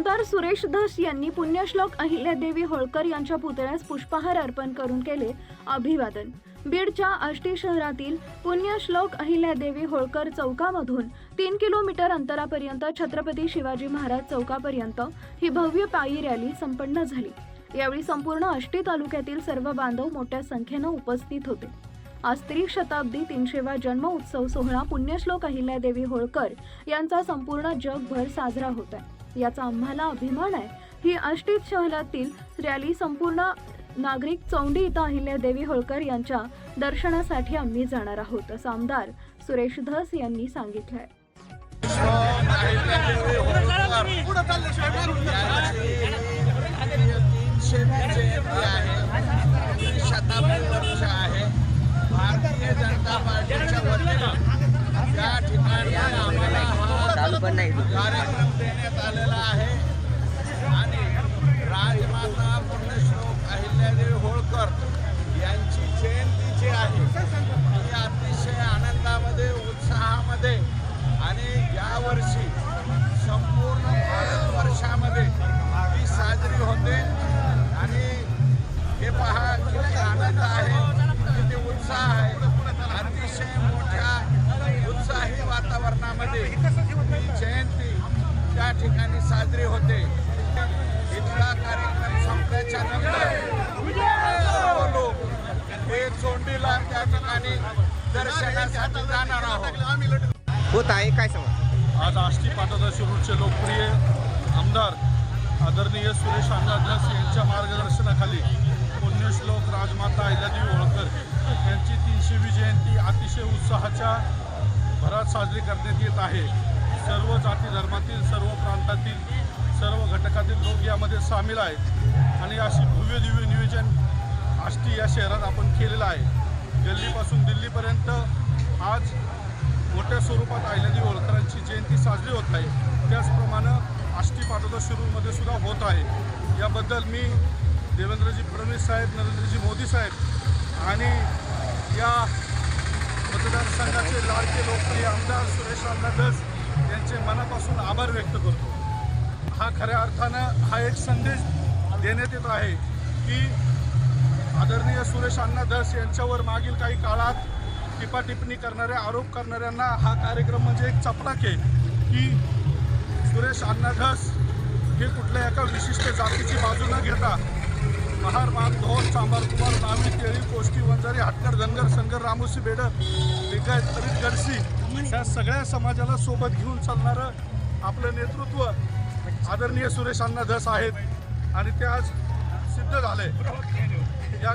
सुरेश धस यांनी पुण्यश्लोक अहिल्यादेवी होळकर यांच्या पुतळ्यास पुष्पहार अर्पण करून केले अभिवादन. बीडच्या आष्टी शहरातील पुण्यश्लोक अहिल्यादेवी होळकर चौकामधून तीन किलोमीटर अंतरापर्यंत छत्रपती शिवाजी महाराज चौकापर्यंत ही भव्य पायी रॅली संपन्न झाली. यावेळी संपूर्ण आष्टी तालुक्यातील सर्व बांधव मोठ्या संख्येनं उपस्थित होते. आज त्रिशताब्दी तीनशेवा जन्म उत्सव सोहळा पुण्यश्लोक अहिल्यादेवी होळकर यांचा संपूर्ण जगभर साजरा होत आहे. याचा आम्हाला अभिमान आहे. ही आष्टीत शहरातील रॅली संपूर्ण नागरिक चौंडी इथं अहिल्यादेवी होळकर यांच्या दर्शनासाठी आम्ही जाणार आहोत असं आमदार सुरेश धस यांनी सांगितलंय. शताब्दी वर्ष आहे. भारतीय जनता पार्टी वतीनं या ठिकाणी आम्हाला नाही. कार्यक्रम देण्यात आलेला आहे. आणि राजमाता पुण्यश्लोक अहिल्यादेवी होळकर यांची जयंती जी आहे ती अतिशय आनंदामध्ये उत्साहामध्ये आणि यावर्षी संपूर्ण भारतवर्षामध्ये ती साजरी होते. आणि हे पहा किती आनंद आहे किती उत्साह आहे. अतिशय मोठ्या उत्साही जयंती त्या ठिकाणी साजरी होते. इथला कार्यक्रम संपल्याच्या नंतर लोक हे चोंडीला त्या ठिकाणी दर्शनासाठी जाणार आहोत. होत आहे काय सांगा आज आष्टी पाटोदा शिरूरचे लोकप्रिय आमदार आदरणीय सुरेश अण्णादास यांच्या मार्गदर्शनाखाली पुण्यश्लोक राजमाता अहिल्यादेवी होळकर यांची तीनशेवी जयंती अतिशय उत्साहाच्या भरात साजरी करण्यात येत आहे. सर्व जाती धर्मातील सर्व प्रांतातील सर्व घटकातील लोक यामध्ये सामील आहेत. आणि अशी भव्य दिव्य नियोजन आष्टी या शहरात आपण केलेलं आहे. गल्लीपासून दिल्लीपर्यंत आज मोठ्या स्वरूपात अहिल्यादेवी होळकरांची जयंती साजरी होत आहे. त्याचप्रमाणे आष्टी पाटोदा शिरूरमध्ये सुद्धा होत आहे. याबद्दल मी देवेंद्रजी फडणवीस साहेब नरेंद्रजी मोदी साहेब आणि या मतदारसंघाचे लाडके लोकप्रिय आमदार सुरेश अण्णा यांचे मनापासून आभार व्यक्त करतो. हा खऱ्या अर्थानं हा एक संदेश देण्यात येत आहे की आदरणीय सुरेश अण्णा यांच्यावर मागील काही काळात टिपाटिपणी करणाऱ्या आरोप करणाऱ्यांना हा कार्यक्रम म्हणजे एक चपराक आहे की सुरेश अण्णा हे कुठल्या एका विशिष्ट जातीची बाजू न घेता महार मान धोल सांबार कुमार नामी केळी कोष्टी वंजारी हाटकर धनगर संगर रामोशी बेडर लिंगायत तरीत गडसी ह्या सगळ्या समाजाला सोबत घेऊन चालणारं आपलं नेतृत्व आदरणीय सुरेश अण्णा धस आहेत आणि ते आज सिद्ध झाले. या